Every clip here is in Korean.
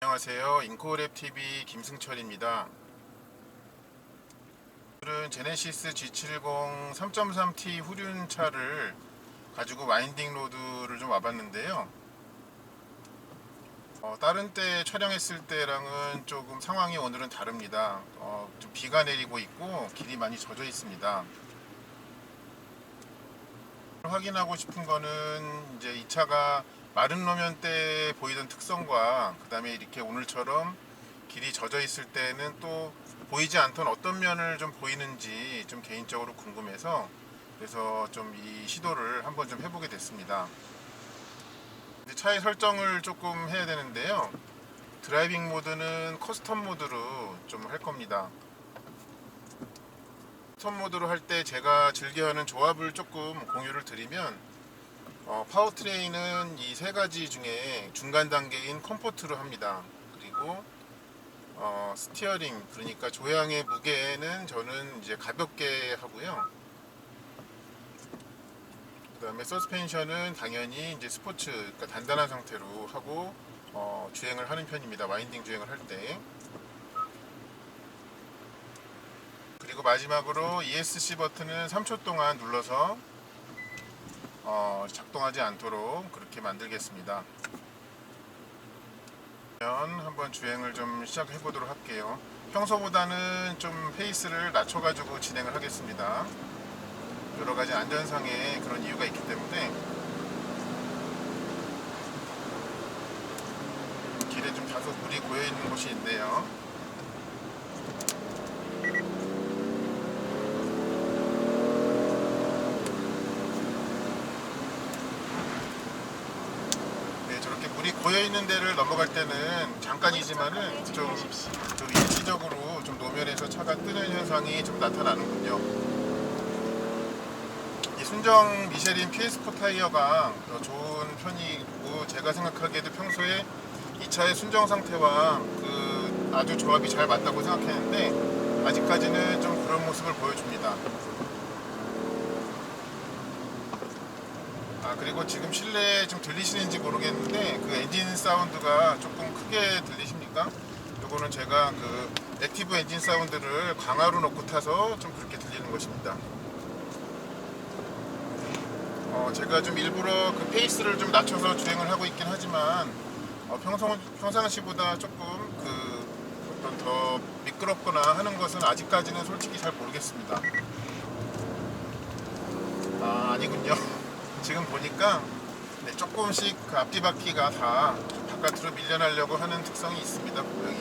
안녕하세요. 인코랩 TV 김승철입니다. 오늘은 제네시스 G70 3.3T 후륜차를 가지고 와인딩 로드를 좀 와봤는데요. 어, 다른 때 촬영했을 때랑은 조금 상황이 오늘은 다릅니다. 어, 좀 비가 내리고 있고 길이 많이 젖어 있습니다. 확인하고 싶은 거는 이제 이 차가 마른 노면 때 보이던 특성과 그 다음에 이렇게 오늘처럼 길이 젖어 있을 때는 또 보이지 않던 어떤 면을 좀 보이는지 좀 개인적으로 궁금해서 그래서 좀 이 시도를 한번 좀 해보게 됐습니다. 차의 설정을 조금 해야 되는데요. 드라이빙 모드는 커스텀 모드로 좀 할 겁니다. 커스텀 모드로 할 때 제가 즐겨하는 조합을 조금 공유를 드리면 어, 파워트레인은 이 세 가지 중에 중간 단계인 컴포트로 합니다. 그리고 어, 스티어링 그러니까 조향의 무게는 저는 이제 가볍게 하고요. 그 다음에 서스펜션은 당연히 이제 스포츠 그러니까 단단한 상태로 하고 어, 주행을 하는 편입니다. 와인딩 주행을 할 때. 그리고 마지막으로 ESC 버튼은 3초 동안 눌러서 어, 작동하지 않도록 그렇게 만들겠습니다. 그러면 한번 주행을 좀 시작해 보도록 할게요. 평소보다는 좀 페이스를 낮춰가지고 진행을 하겠습니다. 여러 가지 안전상의 그런 이유가 있기 때문에 길에 좀 다소 물이 고여 있는 곳이 있네요. 네, 저렇게 물이 고여 있는 데를 넘어갈 때는 잠깐이지만은 좀, 좀 일시적으로 좀 노면에서 차가 뜨는 현상이 좀 나타나는군요. 이 순정 미쉐린 PS4 타이어가 더 좋은 편이고 제가 생각하기에도 평소에 이 차의 순정 상태와 그 아주 조합이 잘 맞다고 생각했는데 아직까지는 좀 그런 모습을 보여줍니다. 아 그리고 지금 실내에 좀 들리시는지 모르겠는데 그 엔진 사운드가 조금 크게 들리십니까? 요거는 제가 그 액티브 엔진 사운드를 강화로 놓고 타서 좀 그렇게 들리는 것입니다. 어, 제가 좀 일부러 그 페이스를 좀 낮춰서 주행을 하고 있긴 하지만 어, 평소, 평상시보다 조금 그 어떤 더 미끄럽거나 하는 것은 아직까지는 솔직히 잘 모르겠습니다. 아 아니군요. 지금 보니까 네, 조금씩 그 앞뒤 바퀴가 다 바깥으로 밀려나려고 하는 특성이 있습니다. 분명히.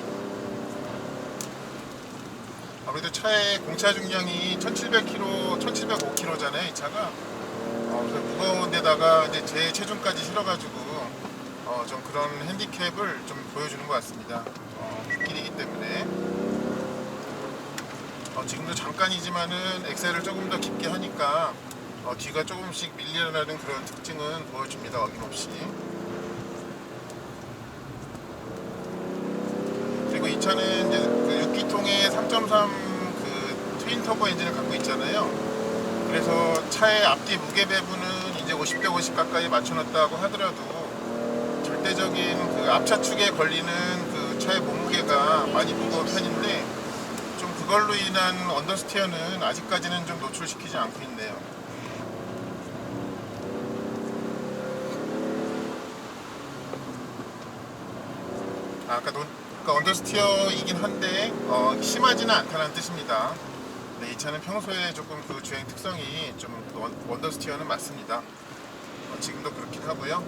아무래도 차의 공차 중량이 1700km, 1705km잖아요. 이 차가. 어, 그래서 무거운 데다가 이제 제 체중까지 실어가지고 어, 좀 그런 핸디캡을 좀 보여주는 것 같습니다. 어, 흙길이기 때문에. 어, 지금도 잠깐이지만은 엑셀을 조금 더 깊게 하니까 어, 뒤가 조금씩 밀려나는 그런 특징은 보여줍니다. 어김없이. 그리고 이 차는 이제 그 6기통의 3.3그 트윈 터보 엔진을 갖고 있잖아요. 그래서 차의 앞뒤 무게 배분은 이제 50대 50 가까이 맞춰놨다고 하더라도 절대적인 그 앞차축에 걸리는 그 차의 몸무게가 많이 무거운 편인데 좀 그걸로 인한 언더스티어는 아직까지는 좀 노출시키지 않고 있네요. 아, 아까 논, 그러니까 언더스티어이긴 한데 어, 심하지는 않다는 뜻입니다. 네, 이 차는 평소에 조금 그 주행 특성이 좀 원, 언더스티어는 맞습니다. 어, 지금도 그렇긴 하고요.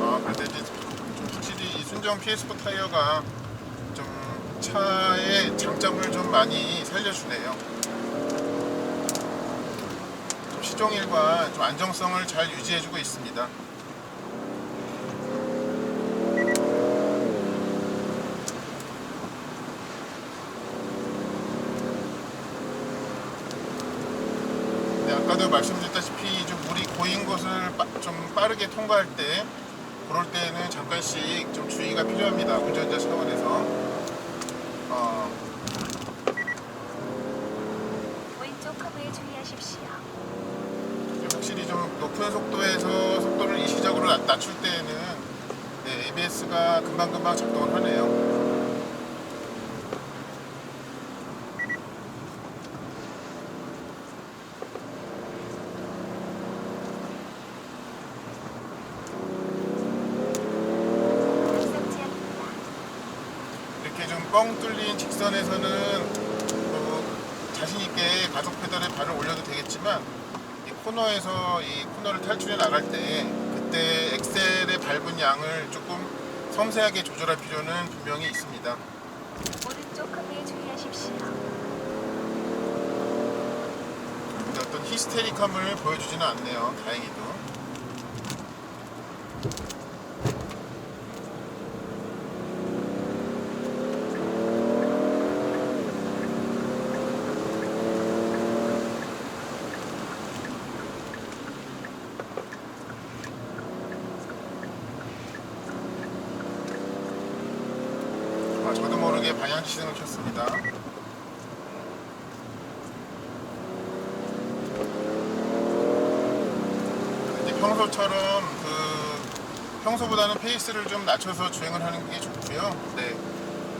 아, 근데 이제 좀 확실히 이 순정 PS4 타이어가 좀 차의 장점을 좀 많이 살려주네요. 좀 시종일관 좀 안정성을 잘 유지해주고 있습니다. 네, 아까도 말씀드렸다시피 좀 물이 고인 곳을 빠- 좀 빠르게 통과할 때 그럴 때는 잠깐씩 좀 주의가 필요합니다. 운전자 차원에서. 어. 왼쪽 커브에 주의하십시오. 확실히 좀 높은 속도에서 속도를 이시적으로 낮출 때에는 네, ABS가 금방금방 작동을 하네요. 이렇게 좀 뻥 뚫린 직선에서는 뭐 자신 있게 가속 페달에 발을 올려도 되겠지만 이 코너에서 이 코너를 탈출해 나갈 때 그때 엑셀의 밟은 양을 조금 섬세하게 조절할 필요는 분명히 있습니다. 오른쪽 커브에 주의하십시오. 어떤 히스테릭함을 보여주지는 않네요. 다행히도. 아, 저도 모르게 방향 시승을 켰습니다. 이제 평소처럼 그 평소보다는 페이스를 좀 낮춰서 주행을 하는 게 좋고요. 네.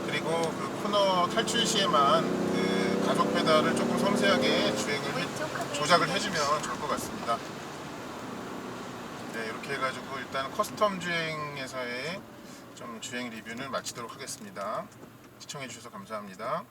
그리고 그 코너 탈출 시에만 그 가속 페달을 조금 섬세하게 주행을 해, 조작을. 해주면 좋을 것 같습니다. 네, 이렇게 해가지고 일단 커스텀 주행에서의 좀 주행 리뷰는 마치도록 하겠습니다. 시청해주셔서 감사합니다.